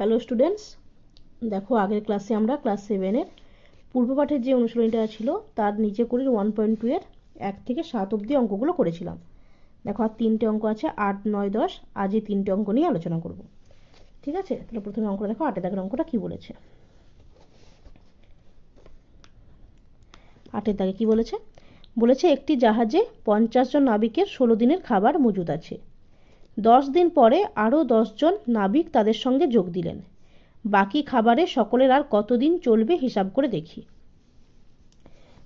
Hello students দেখো, আগের ক্লাসে আমরা ক্লাস সেভেনের পূর্বপাঠের যে অনুশীলনীটা ছিল, তার নিচে করি ওয়ান পয়েন্ট টু এর এক থেকে সাত অবধি অঙ্কগুলো করেছিলাম। দেখো, আর তিনটে অঙ্ক আছে, আট, নয়, দশ। আজ এই তিনটে অঙ্ক নিয়ে আলোচনা করব। ঠিক আছে? তাহলে প্রথমে অঙ্কটা দেখো, আটের দাগের অঙ্কটা কি বলেছে? আটের দাগে কি বলেছে? বলেছে, একটি জাহাজে পঞ্চাশ জন নাবিকের ষোলো দিনের খাবার মজুদ আছে। দশ দিন পরে আরও দশজন নাবিক তাদের সঙ্গে যোগ দিলেন। বাকি খাবারে সকলের আর কতদিন চলবে হিসাব করে দেখি।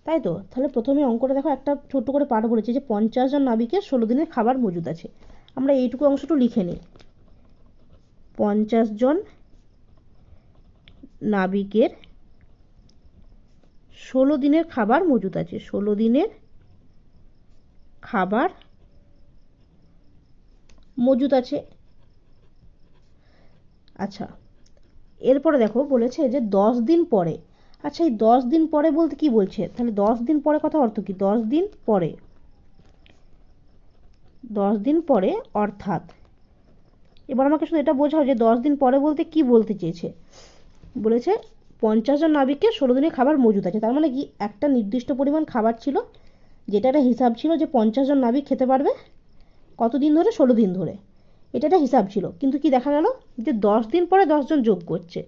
তাই তো? তাহলে প্রথমে অঙ্কটা দেখো, একটা ছোট্ট করে পাঠ বলেছে যে পঞ্চাশ জন নাবিকের ষোলো দিনের খাবার মজুদ আছে। আমরা এইটুকু অংশটু লিখে নিই। পঞ্চাশ জন নাবিকের ষোলো দিনের খাবার মজুদ আছে। ষোলো দিনের খাবার মজুদ আছে। আচ্ছা এরপরে দেখো বলেছে যে দশ দিন পরে। আচ্ছা এই দশ দিন পরে বলতে কি বলছে? তাহলে দশ দিন পরে কথা অর্থ কি? দশ দিন পরে। দশ দিন পরে অর্থাৎ, এবার আমাকে শুধু এটা বোঝাও যে দশ দিন পরে বলতে কি বলতে চেয়েছে? বলেছে, পঞ্চাশ জন নাবিককে ষোলো দিনের খাবার মজুদ আছে। তার মানে কি একটা নির্দিষ্ট পরিমাণ খাবার ছিল, যেটা একটা হিসাব ছিল যে পঞ্চাশ জন নাবিক খেতে পারবে? কতদিন ধরে? ষোলো দিন ধরে। এটা একটা হিসাব ছিল। কিন্তু কি দেখা গেল? যে দশ দিন পরে দশজন যোগ করছে।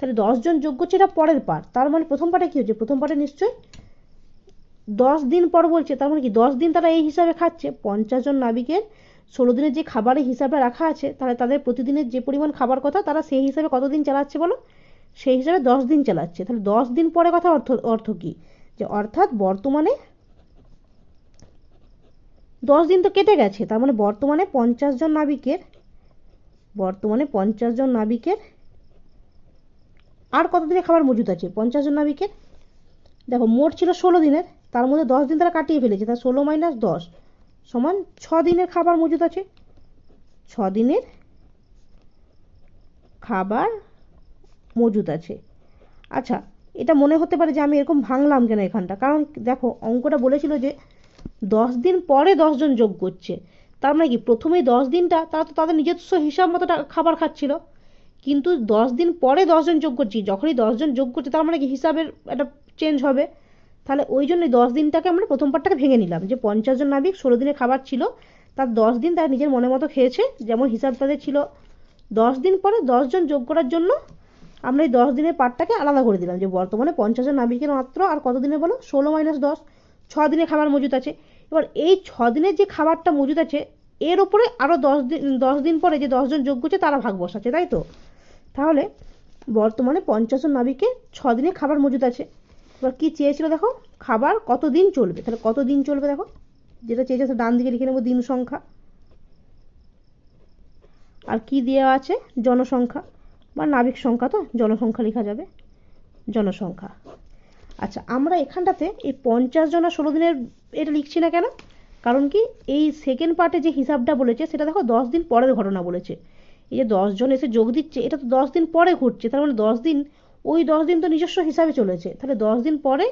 তাহলে দশজন যোগ করছে, এটা পরের পার্ট তার মানে প্রথম পার্টে কী হচ্ছে? প্রথম পার্টে নিশ্চয়ই দশ দিন পর বলছে, তার মানে কি দশ দিন তারা এই হিসাবে খাচ্ছে? পঞ্চাশ জন নাবিকের ষোলো দিনের যে খাবারের হিসাবে রাখা আছে, তাহলে তাদের প্রতিদিনের যে পরিমাণ খাবার কথা, তারা সেই হিসাবে কতদিন চালাচ্ছে বলো? সেই হিসাবে দশ দিন চালাচ্ছে। তাহলে দশ দিন পরে কথা অর্থ অর্থ কী? যে অর্থাৎ বর্তমানে দশ দিন তো কেটে গেছে, তার মানে বর্তমানে পঞ্চাশ জন নাবিকের, বর্তমানে পঞ্চাশ জন নাবিকের আর কত দিনের খাবার মজুদ আছে? পঞ্চাশ জন নাবিকের? দেখো, মোট ছিল ষোলো দিনের, তার মধ্যে দশ দিন তারা কাটিয়ে ফেলেছে, তার ষোলো মাইনাস দশ সমান ছ দিনের খাবার মজুদ আছে। ছ দিনের খাবার মজুদ আছে। আচ্ছা এটা মনে হতে পারে যে আমি এরকম ভাঙলাম কেন এখানটা? কারণ দেখো, অঙ্কটা বলেছিল যে দশ দিন পরে দশজন যোগ করছে। তার মানে কি? প্রথমেই দশ দিনটা তারা তো তাদের নিজস্ব হিসাব মতো খাবার খাচ্ছিল। কিন্তু দশ দিন পরে দশজন যোগ করছি, যখনই দশজন যোগ করছে তার মানে কি? হিসাবের একটা চেঞ্জ হবে। তাহলে ওই জন্যই দশ দিনটাকে আমরা প্রথম পার্টটাকে ভেঙে নিলাম। যে পঞ্চাশ জন নাবিক ষোলো দিনের খাবার ছিল, তার দশ দিন তারা নিজের মনের মতো খেয়েছে, যেমন হিসাব তাদের ছিল। দশ দিন পরে দশজন যোগ করার জন্য আমরা এই দশ দিনের পার্টটাকে আলাদা করে দিলাম। যে বর্তমানে পঞ্চাশ জন নাবিকের মাত্র আর কত দিনে বলো? ষোলো মাইনাস দশ, ছ দিনের খাবার মজুদ আছে। এবার এই ছ দিনের যে খাবারটা মজুদ আছে, এর ওপরে আরও দশ দিন দশ দিন পরে যে দশজন যোগ করছে তারা ভাগ বসাচ্ছে, তাই তো? তাহলে বর্তমানে পঞ্চাশজন নাবিকে ছ দিনে খাবার মজুদ আছে। এবার কী চেয়েছিল দেখো? খাবার কত দিন চলবে? তাহলে কত দিন চলবে দেখো? যেটা চেয়েছে ডান দিকে লিখে নেব, দিন সংখ্যা। আর কি দেওয়া আছে? জনসংখ্যা। বা নাবিক সংখ্যা তো? জনসংখ্যা লেখা যাবে। জনসংখ্যা। আচ্ছা আমরা এখানটাতে এই পঞ্চাশ জন আর ষোলো দিনের এটা লিখছি না কেন? কারণ কি, এই সেকেন্ড পার্টে যে হিসাবটা বলেছে, সেটা দেখো দশ দিন পরের ঘটনা বলেছে। এই যে দশজন এসে যোগ দিচ্ছে, এটা তো দশ দিন পরে ঘটছে, তার মানে দশ দিন, ওই দশ দিন তো নিজস্ব হিসাবে চলেছে। তাহলে দশ দিন পরে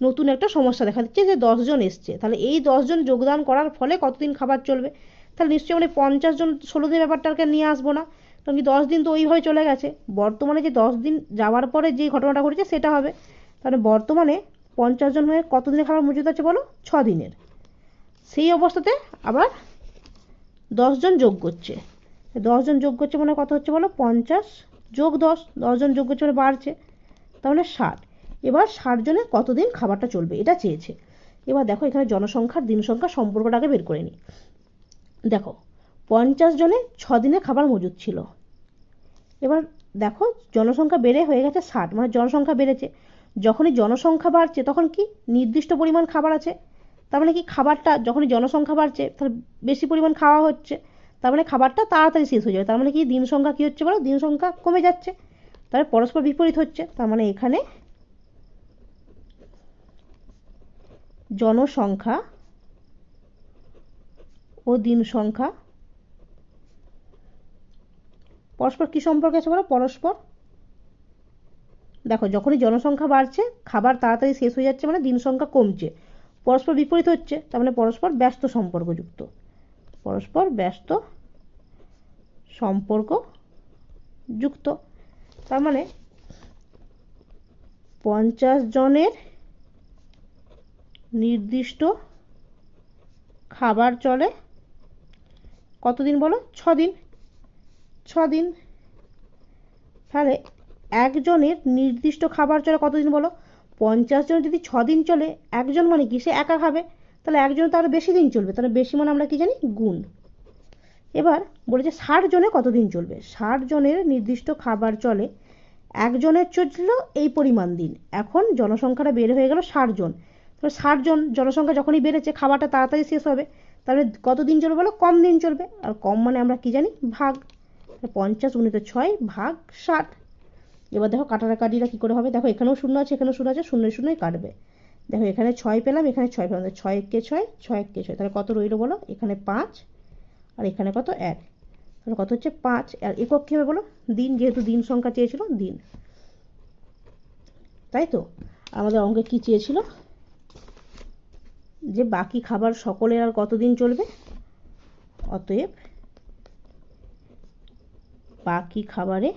নতুন একটা সমস্যা দেখা দিচ্ছে যে দশজন এসছে। তাহলে এই দশজন যোগদান করার ফলে কতদিন খাবার চলবে? তাহলে নিশ্চয়ই মানে পঞ্চাশ জন ষোলো দিন ব্যাপারটাকে নিয়ে আসব না। কারণ কি দশ দিন তো ওইভাবে চলে গেছে। বর্তমানে যে দশ দিন যাওয়ার পরে যে ঘটনাটা ঘটেছে, সেটা হবে। তাহলে বর্তমানে পঞ্চাশ জন হয়ে কত দিনের খাবার মজুদ আছে বলো? ছ দিনের সেই অবস্থাতে আবার দশজন যোগ করছে। দশজন যোগ করছে মানে কত হচ্ছে বলো? পঞ্চাশ যোগ দশ দশজন যোগ করছে মানে বাড়ছে। তাহলে ষাট। এবার ষাট জনে কতদিন খাবারটা চলবে? এটা চেয়েছে। এবার দেখো এখানে জনসংখ্যার দিন সংখ্যা সম্পর্কটাকে বের করে নিই দেখো, পঞ্চাশ জনে ছ দিনে খাবার মজুদ ছিল। এবার দেখো, জনসংখ্যা বেড়ে হয়ে গেছে ষাট। মানে জনসংখ্যা বেড়েছে। যখনই জনসংখ্যা বাড়ছে, তখন কি নির্দিষ্ট পরিমাণ খাবার আছে? তার মানে কি খাবারটা যখনই জনসংখ্যা বাড়ছে, তাহলে বেশি পরিমাণ খাওয়া হচ্ছে, তার মানে খাবারটা তাড়াতাড়ি শেষ হয়ে যাবে। তার মানে কি দিন সংখ্যা কী হচ্ছে বলো? দিন সংখ্যা কমে যাচ্ছে। তাহলে পরস্পর বিপরীত হচ্ছে, তার মানে এখানে জনসংখ্যা ও দিন সংখ্যা, পরস্পর কী সম্পর্কে আছে বলো? পরস্পর দেখো, যখনই জনসংখ্যা বাড়ছে, খাবার তাড়াতাড়ি শেষ হয়ে যাচ্ছে মানে দিন সংখ্যা কমছে। পরস্পর বিপরীত হচ্ছে, তার মানে পরস্পর ব্যস্ত সম্পর্কযুক্ত। পরস্পর ব্যস্ত সম্পর্ক যুক্ত তার মানে পঞ্চাশ জনের নির্দিষ্ট খাবার চলে কতদিন বলো? ছ দিন ছ দিন তাহলে একজনের নির্দিষ্ট খাবার চলে কতদিন বলো? পঞ্চাশ জন যদি দিন চলে, একজন মানে কি? সে একা খাবে? তাহলে একজন তার বেশি দিন চলবে। তাহলে বেশি মানে আমরা কি জানি? গুণ। এবার বলেছে ষাট জনে কতদিন চলবে? ষাট জনের নির্দিষ্ট খাবার চলে, একজনের চলছিল এই পরিমাণ দিন। এখন জনসংখ্যাটা বেড়ে হয়ে গেল ষাট জন। তো ষাট জন জনসংখ্যা যখনই বেড়েছে, খাবারটা তাড়াতাড়ি শেষ হবে। তাহলে কত দিন চলবে বলো? কম দিন চলবে। আর কম মানে আমরা কি জানি? ভাগ। পঞ্চাশ উনিত ছয় ভাগ ষাট। এবার দেখো কাটাকাটিটা কী করে হবে? দেখো এখানেও শূন্য আছে, এখানেও শূন্য আছে শূন্য শূন্যই কাটবে। দেখো এখানে ছয় পেলাম, এখানে ছয় পেলাম, ছয় কে ছয় ছয় কে ছয়। তাহলে কত রইল বলো? এখানে পাঁচ আর এখানে কত এক। তাহলে কত হচ্ছে পাঁচ। আর একক কী হবে বলো? দিন, যেহেতু দিন সংখ্যা চেয়েছিল, দিন। তাই তো? আমাদের অঙ্কে কী চেয়েছিল? যে বাকি খাবার সকলের আর কতদিন চলবে? অতএব বাকি খাবারে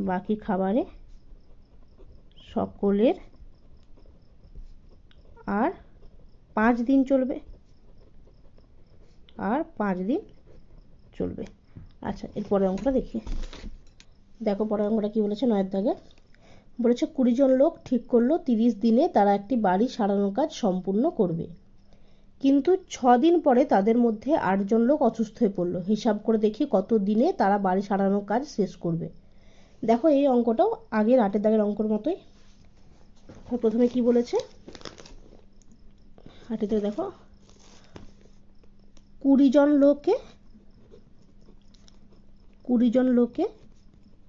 বাকি খাবারে সকলের আর পাঁচ দিন চলবে। আর পাঁচ দিন চলবে। আচ্ছা এর পরের অঙ্কটা দেখি। দেখো পরের অঙ্কটা কী বলেছে নয়ের দাগে? বলেছে কুড়ি জন লোক ঠিক করল, তিরিশ দিনে তারা একটি বাড়ি সারানোর কাজ সম্পূর্ণ করবে। কিন্তু ছ দিন পরে তাদের মধ্যে আটজন লোক অসুস্থ হয়ে পড়ল। হিসাব করে দেখি কত দিনে তারা বাড়ি সারানোর কাজ শেষ করবে। দেখো এই অঙ্কটাও আগের আটের দাগের অঙ্কর মতোই। প্রথমে কি বলেছে? আটেতে দেখো। কুড়ি জন লোকে কুড়ি জন লোকে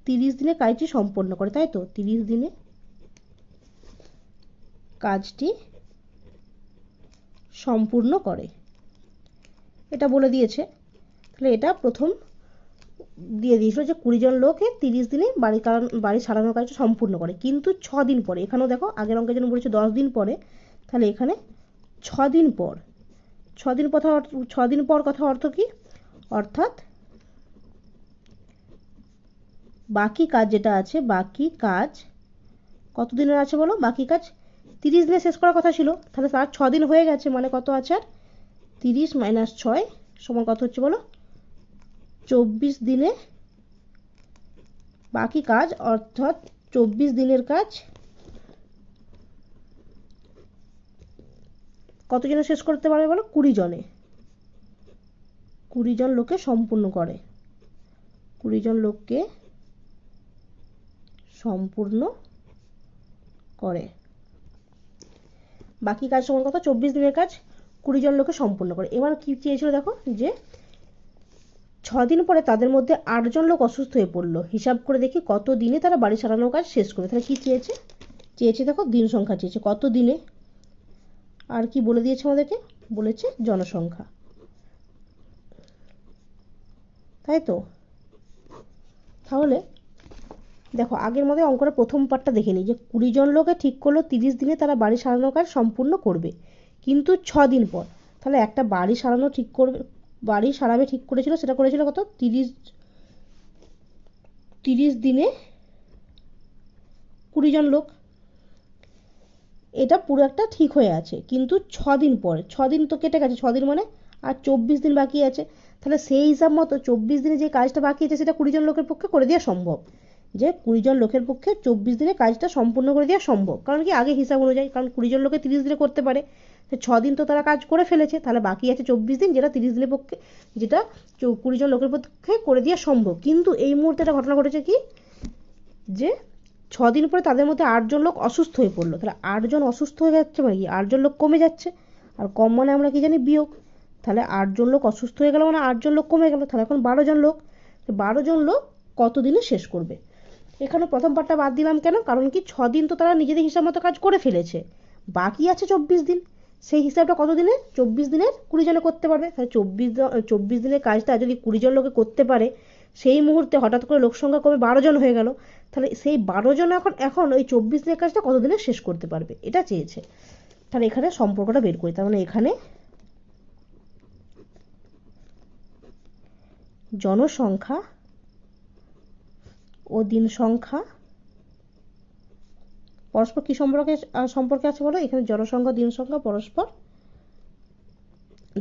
তিরিশ দিনে কাজটি সম্পন্ন করে, তাই তো? তিরিশ দিনে কাজটি সম্পূর্ণ করে। এটা বলে দিয়েছে। তাহলে এটা প্রথম দিয়ে দিয়েছিল যে কুড়ি জন লোকে তিরিশ দিনে বাড়ি কারণ, বাড়ি সারানোর কাজটা সম্পূর্ণ করে। কিন্তু ছ দিন পরে, এখানেও দেখো, আগের অঙ্কের জন্য বলেছে দশ দিন পরে, তাহলে এখানে ছ দিন পর, ছ দিন কথা ছ দিন পর কথা অর্থ কি? অর্থাৎ বাকি কাজ যেটা আছে, বাকি কাজ কত দিনের আছে বলো? বাকি কাজ তিরিশ দিনে শেষ করার কথা ছিল। তাহলে তার ছ দিন হয়ে গেছে মানে কত আছে আর? তিরিশ মাইনাস ছয় সমান কত হচ্ছে বলো? চব্বিশ দিনে বাকি কাজ, অর্থাৎ চব্বিশ দিনের কাজ কতজনে শেষ করতে পারবে বলো? কুড়ি জনে। কুড়ি জন লোকে সম্পূর্ণ করে। কুড়ি জন লোককে সম্পূর্ণ করে। বাকি কাজ সমান কত? চব্বিশ দিনের কাজ। কুড়ি জন লোকে সম্পূর্ণ করে। এবার কি চেয়েছিল দেখো? যে ছ দিন পরে তাদের মধ্যে আটজন লোক অসুস্থ হয়ে পড়ল। হিসাব করে দেখি কত দিনে তারা বাড়ি সারানোর কাজ শেষ করবে তাহলে কি চেয়েছে? চেয়েছে দেখো, দিন সংখ্যা চেয়েছে। কত দিনে? আর কি বলে দিয়েছে আমাদেরকে? বলেছে জনসংখ্যা। তাই তো? তাহলে দেখো, আগের মধ্যে অঙ্কটা প্রথম পার্টটা দেখে নিই যে কুড়ি জন লোকে ঠিক করল তিরিশ দিনে তারা বাড়ি সারানোর কাজ সম্পূর্ণ করবে। কিন্তু ছ দিন পর। তাহলে একটা বাড়ি সারানো ঠিক করবে বাড়ি সারাবে ঠিক করেছিল, সেটা করেছিল কত? তিরিশ তিরিশ দিনে কুড়ি জন লোক। এটা পুরো একটা ঠিক হয়ে আছে, কিন্তু ছ দিন পরে ছ দিন তো কেটে গেছে ছ দিন মানে আর চব্বিশ দিন বাকি আছে। তাহলে সেই হিসাব মতো চব্বিশ দিনে যে কাজটা বাকি আছে, সেটা কুড়ি জন লোকের পক্ষে করে দেওয়া সম্ভব। যে কুড়ি জন লোকের পক্ষে চব্বিশ দিনে কাজটা সম্পূর্ণ করে দেওয়া সম্ভব। কারণ কি? আগে হিসাব অনুযায়ী, কারণ কুড়ি জন লোকে তিরিশ দিনে করতে পারে। দিন তো তারা কাজ করে ফেলেছে, তাহলে বাকি আছে চব্বিশ দিন যেটা তিরিশ দিনের পক্ষে, যেটা কুড়ি জন লোকের পক্ষে করে দেওয়া সম্ভব। কিন্তু এই মুহূর্তে একটা ঘটনা ঘটেছে কি? যে ছ দিন পরে তাদের মধ্যে আটজন লোক অসুস্থ হয়ে পড়ল। তাহলে আটজন অসুস্থ হয়ে যাচ্ছে মানে কি? আটজন লোক কমে যাচ্ছে। আর কম মানে আমরা কি জানি? বিয়োগ। তাহলে আটজন লোক অসুস্থ হয়ে গেল মানে আটজন লোক কমে গেল। তাহলে এখন বারো জন লোক। বারো জন লোক কত দিনে শেষ করবে? এখানে প্রথম পার্টটা বাদ দিলাম কেন? কারণ কি ছ দিন তো তারা নিজেদের হিসাব মতো কাজ করে ফেলেছে। বাকি আছে চব্বিশ দিন। সেই হিসাবটা কত দিনে? চব্বিশ দিনের কুড়ি জনে করতে পারবে। তাহলে চব্বিশ চব্বিশ দিনের কাজটা যদি কুড়ি জন লোকে করতে পারে, সেই মুহূর্তে হঠাৎ করে লোক সংখ্যা কমে বারো জন হয়ে গেল। তাহলে সেই বারো জন এখন এখন ওই চব্বিশ দিনের কাজটা কত দিনে শেষ করতে পারবে? এটা চেয়েছে। তাহলে এখানে সম্পর্কটা বের করি। তার মানে এখানে জনসংখ্যা ও দিন সংখ্যা পরস্পর কী সম্পর্কে সম্পর্কে আছে বলো? এখানে জনসংখ্যা, দিন সংখ্যা, পরস্পর।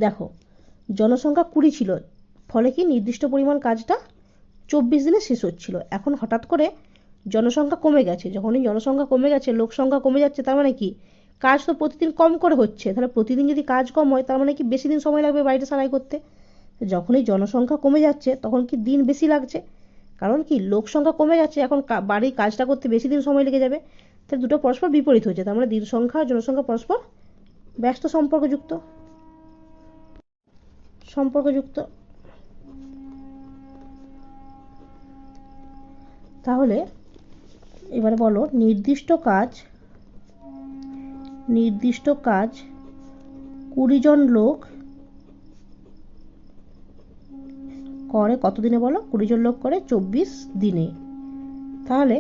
দেখো, জনসংখ্যা কুড়ি ছিল, ফলে কি নির্দিষ্ট পরিমাণ কাজটা চব্বিশ দিনে শেষ হচ্ছিল। এখন হঠাৎ করে জনসংখ্যা কমে গেছে। যখনই জনসংখ্যা কমে গেছে লোক সংখ্যা কমে যাচ্ছে, তার মানে কি? কাজ তো প্রতিদিন কম করে হচ্ছে। তাহলে প্রতিদিন যদি কাজ কম হয়, তার মানে কি বেশি দিন সময় লাগবে বাড়িটা সারাই করতে? যখনই জনসংখ্যা কমে যাচ্ছে, তখন কি দিন বেশি লাগছে? কারণ কি লোক সংখ্যা কমে যাচ্ছে, এখন বাড়ির কাজটা করতে বেশি দিন সময় লেগে যাবে। তাহলে দুটো পরস্পর বিপরীত হচ্ছে তার মানে দিন সংখ্যা আর জনসংখ্যা পরস্পর ব্যস্ত সম্পর্কযুক্ত। সম্পর্কযুক্ত। তাহলে এবারে বলো, নির্দিষ্ট কাজ নির্দিষ্ট কাজ, কুড়ি জন লোক করে কত দিনে বলো? কুড়ি জন লোক করে চব্বিশ দিনে। তাহলে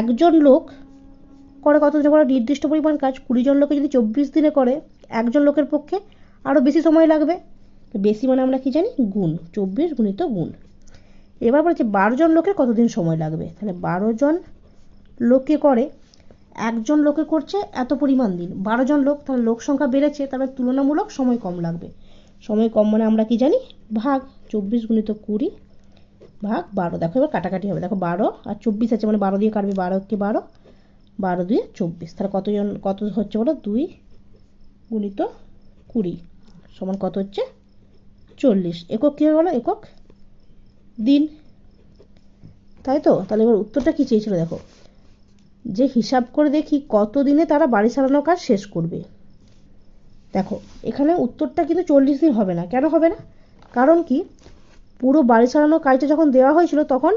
একজন লোক করে কত দিনে বলো নির্দিষ্ট পরিমাণ কাজ কুড়ি জন লোকে যদি চব্বিশ দিনে করে, একজন লোকের পক্ষে আরও বেশি সময় লাগবে। বেশি মানে আমরা কি জানি? গুণ। চব্বিশ গুণিত গুণ। এবার বলছে বারো জন লোকের কতদিন সময় লাগবে? তাহলে বারো জন লোকে করে, একজন লোকে করছে এত পরিমাণ দিন। বারো জন লোক, তাহলে লোক সংখ্যা বেড়েছে, তাহলে তুলনামূলক সময় কম লাগবে। সময় কম মানে আমরা কি জানি? ভাগ। চব্বিশ গুণিত কুড়ি ভাগ বারো। দেখো এবার কাটাকাটি হবে। দেখো বারো আর চব্বিশ আছে মানে বারো দিয়ে কাটবে বারো কে বারো। বারো দুয়ে চব্বিশ। তাহলে কতজন, কত হচ্ছে বলো? দুই গুণিত কুড়ি। সমান কত হচ্ছে? চল্লিশ। একক কী হবে বলো? একক দিন। তাই তো? তাহলে এবার উত্তরটা কি চেয়েছিল? দেখো। যে হিসাব করে দেখি কত দিনে তারা বাড়ি সারানোর কাজ শেষ করবে। দেখো, এখানে উত্তরটা কিন্তু চল্লিশ দিন হবে না। কেন হবে না? কারণ কি? পুরো বাড়ি সারানোর কাজটা যখন দেওয়া হয়েছিল, তখন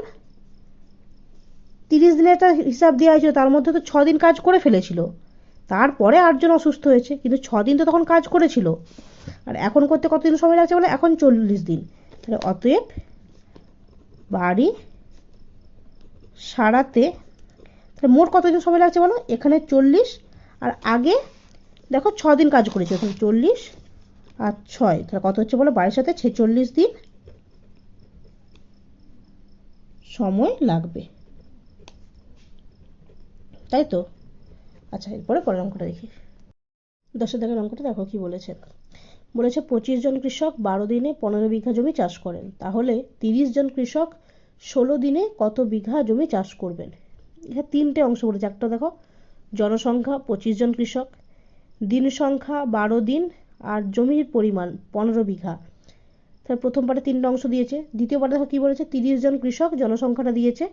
তিরিশ দিনের একটা হিসাব দেওয়া হয়েছিল, তার মধ্যে তো ছ দিন কাজ করে ফেলেছিল। তারপরে আটজন অসুস্থ হয়েছে, কিন্তু ছ দিন তো তখন কাজ করেছিল। আর এখন করতে কতদিন সময় লাগছে বলে? এখন চল্লিশ দিন। তাহলে অতএব বাড়ি সারাতে তাহলে মোট কতদিন সময় লাগছে বলো? এখানে চল্লিশ, আর আগে দেখো ছ দিন কাজ করেছে, এখানে চল্লিশ আর ছয়। তাহলে কত হচ্ছে বলো? বাড়ির সাথে ছেচল্লিশ দিন সময় লাগবে। তাই তো? আচ্ছা এরপরে পরের অঙ্কটা দেখি। দশের দাগের অঙ্কটা দেখো কি বলেছে। বলেছে, পঁচিশ জন কৃষক বারো দিনে পনেরো বিঘা জমি চাষ করেন। তাহলে তিরিশ জন কৃষক ষোলো দিনে কত বিঘা জমি চাষ করবেন? এখানে তিনটে অংশ বলেছে। একটা দেখো, জনসংখ্যা পঁচিশ জন কৃষক, দিন সংখ্যা বারো দিন, আর জমির পরিমাণ পনেরো বিঘা। তাহলে প্রথম পার্টে তিনটে অংশ দিয়েছে। দ্বিতীয় পার্টে দেখো কী বলেছে, তিরিশ জন কৃষক জনসংখ্যাটা দিয়েছে।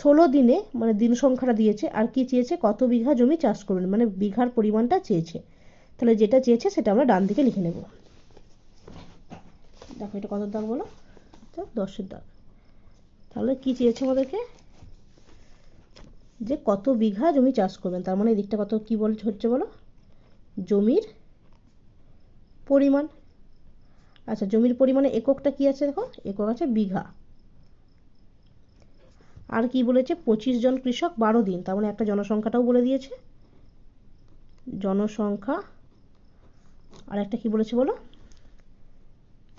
ষোলো দিনে মানে দিন সংখ্যাটা দিয়েছে, আর কি চেয়েছে? কত বিঘা জমি চাষ করবেন? মানে বিঘার পরিমাণটা চেয়েছে। তাহলে যেটা চেয়েছে সেটা আমরা ডান দিকে লিখে নেব। দেখো এটা কত দাগ বলো? দশের দাগ। তাহলে কি চেয়েছে আমাদেরকে? যে কত বিঘা জমি চাষ করবেন? তার মানে এদিকটা কত কি বল হচ্ছে বলো? জমির পরিমাণ। আচ্ছা জমির পরিমাণে এককটা কি আছে দেখো? একক আছে বিঘা। আর কি বলেছে? পঁচিশ জন কৃষক, বারো দিন। তার মানে একটা জনসংখ্যাটাও বলে দিয়েছে। জনসংখ্যা আর একটা কি বলেছে বলো?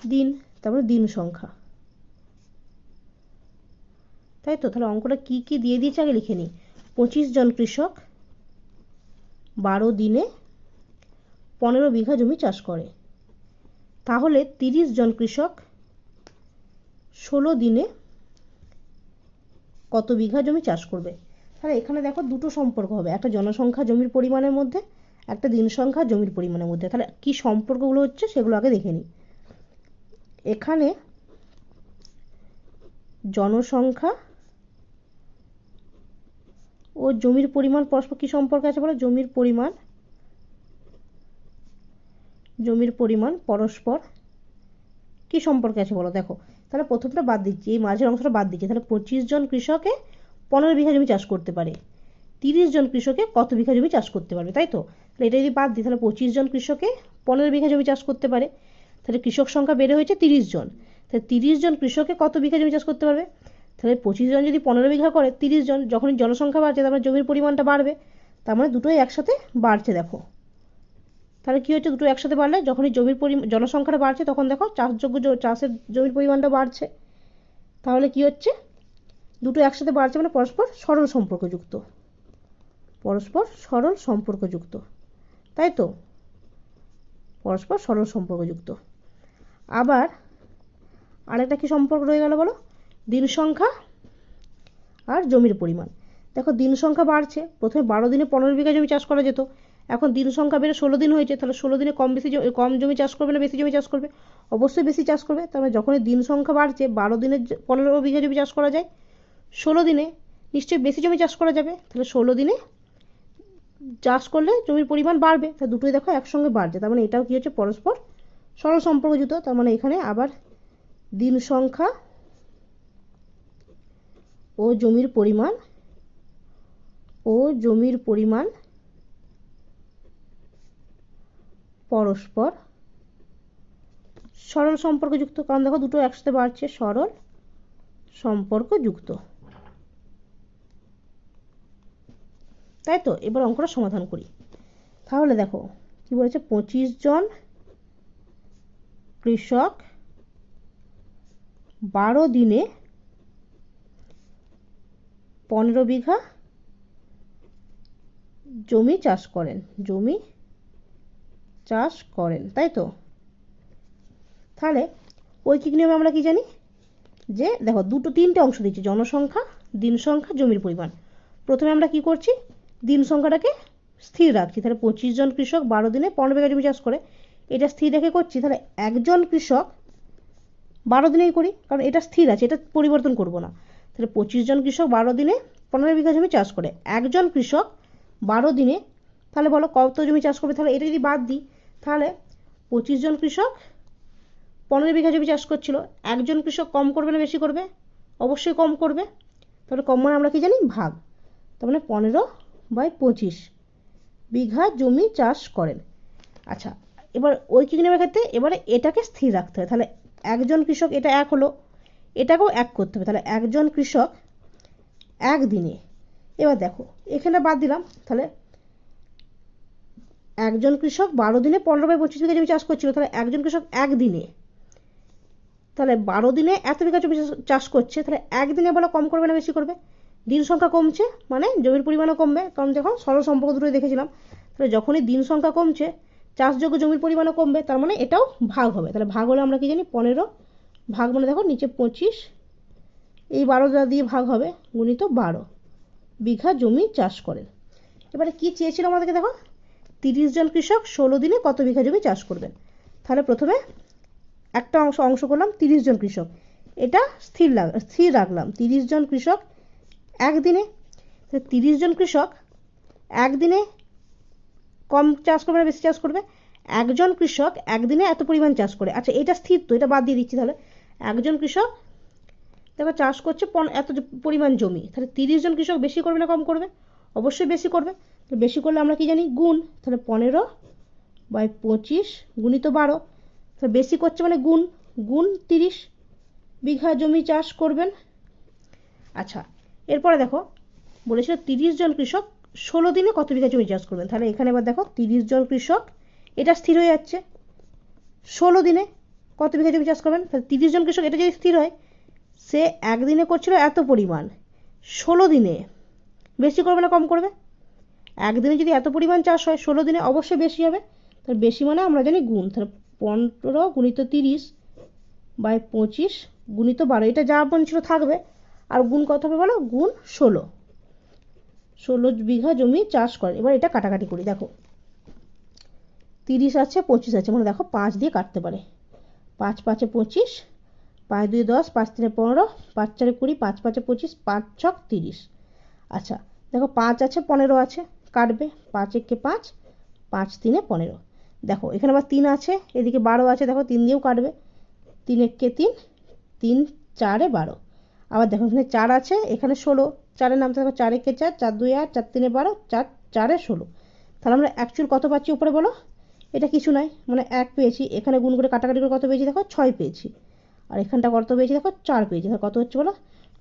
দিন, তারপরে দিন সংখ্যা। তাই তো? তাহলে অঙ্কটা কি কি দিয়ে দিয়েছে আগে লিখে নিই। পঁচিশ জন কৃষক, বারো দিনে পনেরো বিঘা জমি চাষ করে। তাহলে তিরিশ জন কৃষক ষোলো দিনে কত বিঘা জমি চাষ করবে? তাহলে এখানে দেখো দুটো সম্পর্ক হবে। একটা জনসংখ্যা জমির পরিমাণের মধ্যে, একটা দিন সংখ্যা জমির পরিমাণের মধ্যে। তাহলে কি সম্পর্কগুলো হচ্ছে সেগুলো আগে দেখে নিই। এখানে জনসংখ্যা ও জমির পরিমাণ, পরস্পর কি সম্পর্ক আছে বলো? জমির পরিমাণ জমির পরিমাণ, পরস্পর কি সম্পর্কে আছে বলো? দেখো তাহলে প্রথমটা বাদ দিচ্ছি, এই মাঝের অংশটা বাদ দিচ্ছি। তাহলে পঁচিশ জন কৃষকে পনেরো বিঘা জমি চাষ করতে পারে। তিরিশ জন কৃষকে কত বিঘা জমি চাষ করতে পারবে, তাই তো? তাহলে এটা যদি বাদ দিই, তাহলে পঁচিশ জন কৃষকে পনেরো বিঘা জমি চাষ করতে পারে। তাহলে কৃষক সংখ্যা বেড়ে হয়েছে তিরিশ জন। তাহলে তিরিশ জন কৃষকে কত বিঘা জমি চাষ করতে পারবে? তাহলে পঁচিশ জন যদি পনেরো বিঘা করে, তিরিশ জন, যখনই জনসংখ্যা বাড়ছে, তার মানে জমির পরিমাণটা বাড়বে, তার মানে দুটোই একসাথে বাড়ছে, দেখো। তাহলে কী হচ্ছে? দুটো একসাথে বাড়লে যখনই জমির পরিমাণ জনসংখ্যাটা বাড়ছে, তখন দেখো চাষযোগ্য চাষের জমির পরিমাণটা বাড়ছে। তাহলে কি হচ্ছে? দুটো একসাথে বাড়ছে মানে পরস্পর সরল সম্পর্কযুক্ত। পরস্পর সরল সম্পর্কযুক্ত। তাই তো? পরস্পর সরল সম্পর্কযুক্ত। আবার আরেকটা কি সম্পর্ক রয়ে গেল বলো? দিন সংখ্যা আর জমির পরিমাণ। দেখো দিন সংখ্যা বাড়ছে। প্রথমে বারো দিনে পনেরো বিঘা জমি চাষ করা যেত। এখন দিন সংখ্যা বেড়ে ষোলো দিন হয়েছে, তাহলে ষোলো দিনে কম বেশি কম জমি চাষ করবে না, বেশি জমি চাষ করবে? অবশ্যই বেশি চাষ করবে, তার মানে যখনই দিন সংখ্যা বাড়ছে, বারো দিনের পনেরো বিঘা জমি চাষ করা যায়, ষোলো দিনে নিশ্চয়ই বেশি জমি চাষ করা যাবে, তাহলে ষোলো দিনে চাষ করলে জমির পরিমাণ বাড়বে, তা দুটোই দেখো একসঙ্গে বাড়ছে, তার মানে এটাও কী হচ্ছে পরস্পর সরল সম্পর্কযুক্ত, তার মানে এখানে আবার দিন সংখ্যা ও জমির পরিমাণ, ও জমির পরিমাণ পরস্পর। সরল সম্পর্কযুক্ত কারণ দেখো, দুটো একসাথে বাড়ছে, সরল সম্পর্কযুক্ত। তাই তো? এবার অঙ্কটা সমাধান করি। তাহলে দেখো, কি বলেছে? পঁচিশ জন কৃষক বারো দিনে পনেরো বিঘা জমি চাষ করেন। জমি চাষ করেন, তাই তো? তাহলে ঐকিক নিয়মে আমরা কি জানি? যে দেখো, দুটো তিনটে অংশ দিচ্ছি, জনসংখ্যা, দিন সংখ্যা, জমির পরিমাণ। প্রথমে আমরা কি করছি? দিন সংখ্যাটাকে স্থির রাখছি। তাহলে পঁচিশ জন কৃষক বারো দিনে পনেরো বিঘা জমি চাষ করে। এটা স্থির রেখে করছি, তাহলে একজন কৃষক বারো দিনেই করি, কারণ এটা স্থির আছে, এটা পরিবর্তন করব না। তাহলে পঁচিশ জন কৃষক বারো দিনে পনেরো বিঘা জমি চাষ করে। একজন কৃষক বারো দিনে, তাহলে বলো কত জমি চাষ করবে? তাহলে এটা যদি বাদ দিই তাহলে পঁচিশ জন কৃষক পনেরো বিঘা জমি চাষ করছিল, একজন কৃষক কম করবে না বেশি করবে? অবশ্যই কম করবে। তাহলে কম মানে আমরা কি জানি? ভাগ। তার মানে পনেরো বাই পঁচিশ বিঘা জমি চাষ করেন। আচ্ছা এবার ঐকিক নিয়মের ক্ষেত্রে? এবারে এটাকে স্থির রাখতে হবে তাহলে একজন কৃষক এটা এক হলো, এটাকেও এক করতে হবে। তাহলে একজন কৃষক একদিনে, এবার দেখো, এখানে বাদ দিলাম। তাহলে একজন কৃষক বারো দিনে পনেরো বাই পঁচিশ বিঘা জমি চাষ করছিল, তাহলে একজন কৃষক একদিনে। তাহলে বারো দিনে এত বিঘা জমি চাষ করছে, তাহলে একদিনে বলা কম করবে না বেশি করবে? দিন সংখ্যা কমছে মানে জমির পরিমাণও কমবে। কারণ দেখো, সরল সম্পর্ক দুটোই দেখেছিলাম। তাহলে যখনই দিন সংখ্যা কমছে, চাষযোগ্য জমির পরিমাণও কমবে, তার মানে এটাও ভাগ হবে। তাহলে ভাগ হলে আমরা কি জানি? পনেরো ভাগ মানে দেখো নিচে পঁচিশ, এই বারো দিয়ে ভাগ হবে, গুণিত বারো বিঘা জমি চাষ করেন। এবারে কি চেয়েছিল আমাদেরকে দেখো? তিরিশ জন কৃষক ষোলো দিনে কত বিঘা জমি চাষ করবেন? তাহলে প্রথমে একটা অংশ অংশ করলাম তিরিশ জন কৃষক। এটা স্থির লাগ, স্থির রাখলাম। তিরিশ জন কৃষক একদিনে তিরিশ জন কৃষক একদিনে কম চাষ করবে না বেশি চাষ করবে? একজন কৃষক একদিনে এত পরিমাণ চাষ করে। আচ্ছা এটা স্থির তো, এটা বাদ দিয়ে দিচ্ছি তাহলে। একজন কৃষক দেখো চাষ করছে এত পরিমাণ জমি, তাহলে তিরিশ জন কৃষক বেশি করবে না কম করবে? অবশ্যই বেশি করবে। তো বেশি করলে আমরা কি জানি? গুণ। তাহলে পনেরো বাই পঁচিশ গুণিত বারো। তাহলে বেশি করছে মানে গুণ। গুণ তিরিশ। বিঘা জমি চাষ করবেন। আচ্ছা এরপরে দেখো, বলেছিল তিরিশ জন কৃষক, ষোলো দিনে কত বিঘা জমি চাষ করবেন? তাহলে এখানে এবার দেখো, তিরিশ জন কৃষক, এটা স্থির হয়ে যাচ্ছে। ষোলো দিনে কত বিঘা জমি চাষ করবেন? তাহলে তিরিশ জন কৃষক, এটা যদি স্থির হয়, সে একদিনে করছিল এত পরিমাণ। ষোলো দিনে। বেশি করবে না, কম করবে? একদিনে যদি এত পরিমাণ চাষ হয়, ষোলো দিনে অবশ্যই বেশি হবে। তাহলে বেশি মানে আমরা জানি গুণ। তাহলে পনেরো গুণিত তিরিশ বাই পঁচিশ গুণিত বারো, এটা যা ছিল থাকবে। আর গুণ কত হবে বলো? গুণ ষোলো। ষোলো বিঘা জমি চাষ করে এবার এটা কাটাকাটি করি, দেখো। তিরিশ আছে, পঁচিশ আছে মানে দেখো পাঁচ দিয়ে কাটতে পারে। পাঁচ পাঁচে পঁচিশ, পাঁচ দুই দশ, পাঁচ তিনে পনেরো, পাঁচ চারে কুড়ি, পাঁচ পাঁচে পঁচিশ, পাঁচ ছক তিরিশ। আচ্ছা দেখো পাঁচ আছে, পনেরো আছে। কাটবে পাঁচ একে পাঁচ পাঁচ তিনে পনেরো। দেখো, এখানে আবার তিন আছে, এদিকে বারো আছে, দেখো তিন দিয়েও কাটবে। তিন একে তিন তিন চারে বারো। আবার দেখো এখানে চার আছে, এখানে ষোলো, চারের নামতে দেখো, চার একে চার চার দুই আট, চার তিনে বারো, চার, চারে ষোলো। তাহলে আমরা অ্যাকচুয়াল কত পাচ্ছি উপরে বলো? এটা কিছু নয় মানে এক পেয়েছি, এখানে গুণ করে কাটাকাটি করে কত পেয়েছি দেখো? ছয় পেয়েছি। আর এখানটা কত পেয়েছি দেখো? চার পেয়েছি। কত হচ্ছে বলো?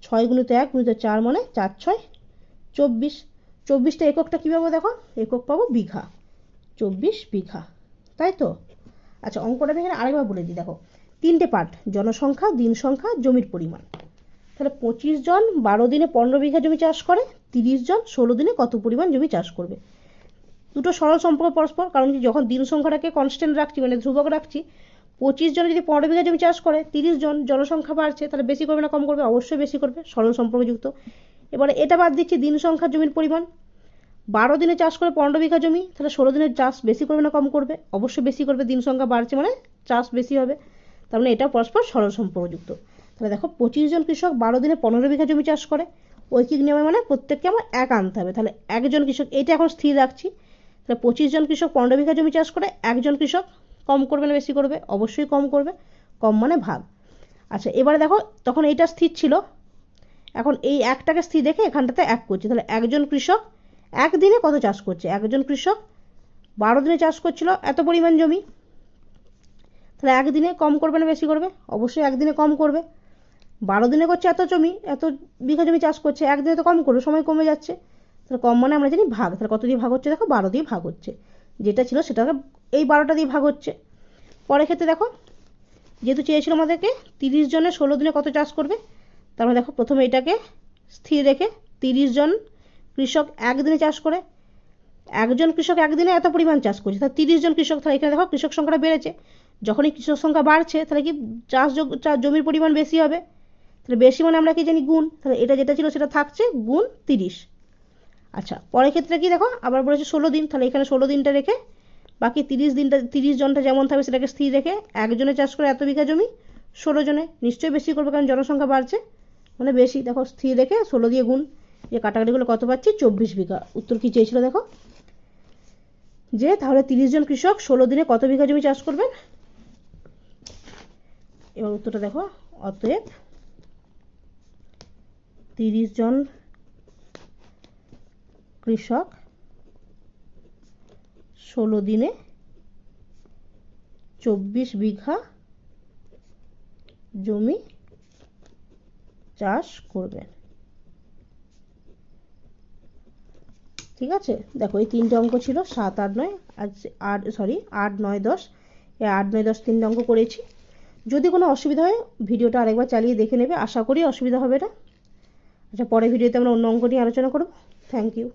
ছয় গুণিত এক গুণিত চার মানে চার ছয়, চব্বিশ। চব্বিশটা এককটা কী পাবো দেখো? একক পাবো বিঘা। চব্বিশ বিঘা। তাই তো? আচ্ছা অঙ্কটা এখানে আরেকবার বলে দিই, দেখো। তিনটে পার্ট, জনসংখ্যা দিন সংখ্যা জমির পরিমাণ। তাহলে পঁচিশ জন বারো দিনে পনেরো বিঘা জমি চাষ করে, তিরিশ জন ষোলো দিনে কত পরিমাণ জমি চাষ করবে? দুটো সরল সম্পর্ক পরস্পর, কারণ কি যখন দিন সংখ্যাটাকে কনস্ট্যান্ট রাখছি মানে ধ্রুবক রাখছি, পঁচিশ জন যদি পনেরো বিঘা জমি চাষ করে, তিরিশ জন জনসংখ্যা বাড়ছে, তাহলে বেশি করবে না, কম করবে? অবশ্যই বেশি করবে, সরল সম্পর্কযুক্ত এবারে এটা বাদ দিচ্ছি দিন সংখ্যা জমির পরিমাণ। বারো দিনে চাষ করে পনেরো বিঘা জমি, তাহলে ষোলো দিনের চাষ বেশি করবে না কম করবে? অবশ্যই বেশি করবে, দিন সংখ্যা বাড়ছে মানে চাষ বেশি হবে। তার মানে এটা পরস্পর সরল সম্পর্কযুক্ত তাহলে দেখো, পঁচিশ জন কৃষক বারো দিনে পনেরো বিঘা জমি চাষ করে, ঐকিক নিয়মে মানে প্রত্যেককে আমার এক আনতে হবে। তাহলে একজন কৃষক, এটা এখন স্থির রাখছি, তাহলে পঁচিশ জন কৃষক পনেরো বিঘা জমি চাষ করে, একজন কৃষক কম করবে না বেশি করবে? অবশ্যই কম করবে, কম মানে ভাগ। আচ্ছা এবারে দেখো, তখন এইটা স্থির ছিল এখন এই একটাকে স্থির রেখে এখানটাতে এক করছি। তাহলে একজন কৃষক একদিনে কত চাষ করছে? একজন কৃষক বারো দিনে চাষ করছিল এত পরিমাণ জমি। তাহলে একদিনে কম করবে না বেশি করবে? অবশ্যই একদিনে কম করবে। বারো দিনে করছে এত জমি, এত বিঘা জমি চাষ করছে একদিনে তো কম করবে, সময় কমে যাচ্ছে। তাহলে কম মানে আমরা জানি ভাগ। তাহলে কত দিয়ে ভাগ হচ্ছে? দেখো বারো দিয়ে ভাগ হচ্ছে। যেটা ছিল সেটাকে এই বারোটা দিয়ে ভাগ হচ্ছে। পরের ক্ষেত্রে দেখো, যেহেতু চেয়েছিল আমাদেরকে তিরিশ জনে ষোলো দিনে কত চাষ করবে? তার মানে দেখো প্রথমে এটাকে স্থির রেখে তিরিশ জন কৃষক একদিনে চাষ করে, একজন কৃষক একদিনে এত পরিমাণ চাষ করছে। তাহলে তিরিশ জন কৃষক, তাহলে এখানে দেখো কৃষক সংখ্যাটা বেড়েছে। যখনই কৃষক সংখ্যা বাড়ছে, তাহলে কি চাষ জমির পরিমাণ বেশি হবে? তাহলে বেশি মানে আমরা কি জানি গুণ। তাহলে এটা যেটা ছিল সেটা থাকছে গুণ তিরিশ। আচ্ছা পরের ক্ষেত্রে কি দেখো? আবার বলেছে ষোলো দিন, তাহলে এখানে ষোলো দিনটা রেখে বাকি তিরিশ দিনটা, তিরিশ জনটা যেমন থাকবে সেটাকে স্থির রেখে একজনে চাষ করে এত বিঘা জমি, ষোলো জনে। নিশ্চয়ই বেশি করবে কারণ জনসংখ্যা বাড়ছে। মানে বেশি, দেখো স্থির রেখে ষোলো দিয়ে গুণ যে কাটাকাটিগুলো কত পাচ্ছি? চব্বিশ বিঘা। উত্তর কি চেয়েছিল দেখো? যে তাহলে তিরিশ জন কৃষক ষোলো দিনে কত বিঘা জমি চাষ করবেন? এবার উত্তরটা দেখো, অতএব তিরিশ জন কৃষক ষোলো দিনে চব্বিশ বিঘা জমি চাষ করবেন। ঠিক আছে? দেখো, এই তিনটে অঙ্ক ছিল, সাত, আট, নয়, আর আট সরি আট, নয়, দশ। আট, নয়, দশ তিনটে অঙ্ক করেছি। যদি কোনো অসুবিধা হয়, ভিডিওটা আরেকবার চালিয়ে দেখে নেবে। আশা করি অসুবিধা হবে না। আচ্ছা পরে ভিডিওতে আমরা অন্য অঙ্ক নিয়ে আলোচনা করব। Thank you